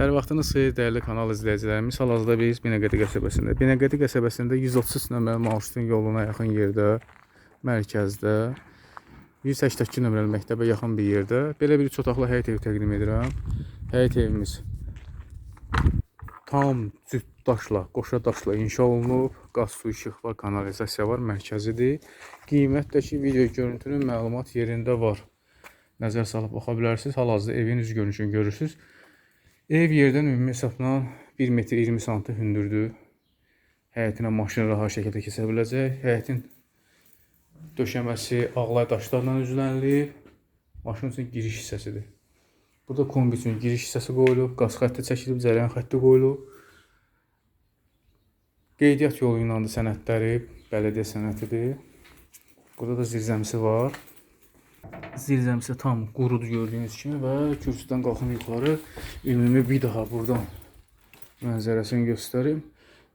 Hər vaxtınız xeyir dəyərli kanal izləyicilərimiz. Hal-hazırda biz Binəqədi qəsəbəsində. Binəqədi qəsəbəsində 133 nömrəli marşrutun yoluna yaxın yerdə, mərkəzdə 182 nömrəli məktəbə yaxın bir yerdə belə bir üç otaqlı həyət evi təqdim edirəm. Həyət evimiz tam cüt daşla, qoşa daşla inşa olunub. Qaz, su, işıq var, kanalizasiya var, mərkəzidir. Qiymət də ki, video görüntünün məlumat yerində var. Nəzər salıb baxa bilərsiniz. Hal-hazırda evin üz görünüşünü görürsüz. Ev yerdən ümumi hesabla 1 metr 20 sm hündürdür. Həyətinə maşın rahat şəkildə keçə biləcək. Həyətin döşəməsi ağlay daşlarla üzlənilib. Maşın üçün giriş hissəsidir. Burada kombi üçün giriş hissəsi qoyulub, qaz xətti çəkilib, cərəyan xətti qoyulub. Qeydiyyat yolu ilə də sənədləri, bələdiyyə sənədidir. Burada da zirzəmisi var. Zirzəmisi tam qurudur gördüyünüz kimi və kürsüdən qalxın yuxarı ümumi bir daha buradan mənzərəsini göstərim.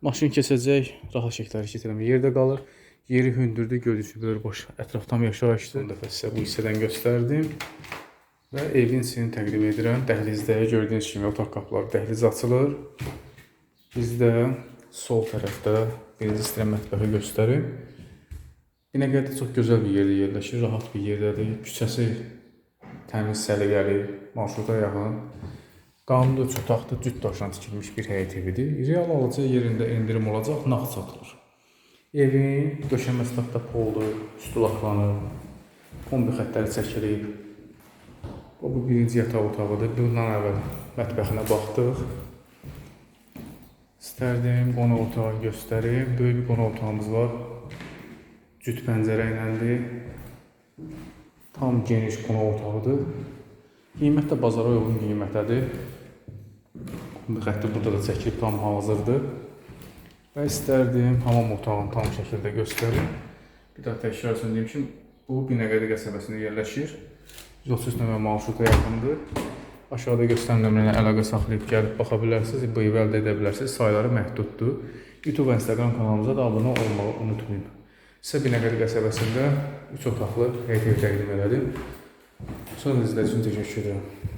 Maşın keçəcək, rahat şəkildə hərəkət eləmir. Yerdə qalır. Yeri hündürdür, gördüyünüz kimi böyle boş. Ətraf tam yaşayışdır. Bu dəfə sizə bu hissədən göstərdim. Və evin içini təqdim edirəm. Dəhlizdə gördüyünüz kimi otaq qapıları dəhliz açılır. Bizdə sol tərəfdə birinci sıra mətbəxi göstərim. Binəqədi çox gözəl bir yerdə yerləşir, rahat bir yerdədir. Küçəsi təmiz, səliqəli, marşruta yaxın. Qanunda üç otaqlı cüt daşdan tikilmiş bir həyət evidir. Real alıcı yerində endirim olacaq, nağd satılır. Evin döşəməsi taxta poldur, üstü laklanıb, kombi xəttləri çəkilib. Bu, bu birinci yataq otağıdır. Bundan əvvəl mətbəxinə baxdıq. İstərdim qonaq otağı göstərim. Böyük bir qonaq otağımız var. Cüt pəncərə iləndir. Tam geniş qonaq otağıdır. Qiymət də bazara uyğun qiymətədir. Bu xətti burada da çəkilib tam hazırdır. Və istərdim hamam otağını tam şəkildə göstərim. Bir daha təkrar üçün deyim ki, bu Binəqədi qəsəbəsində yerləşir. 133 nömrə marşruta yaxındır. Aşağıda göstərilən nömrələ əlaqə saxlayıb gəlib baxa bilərsiniz, bu evi əldə edə bilərsiniz. Sayları məhduddur. YouTube və Instagram kanalımıza da abunə olmağı unutmayın. Sizə Binəqədi qəsəbəsində 3 otaqlı həyət evi təqdim elədim. Sonra izlədiyiniz üçün təşəkkür edirəm.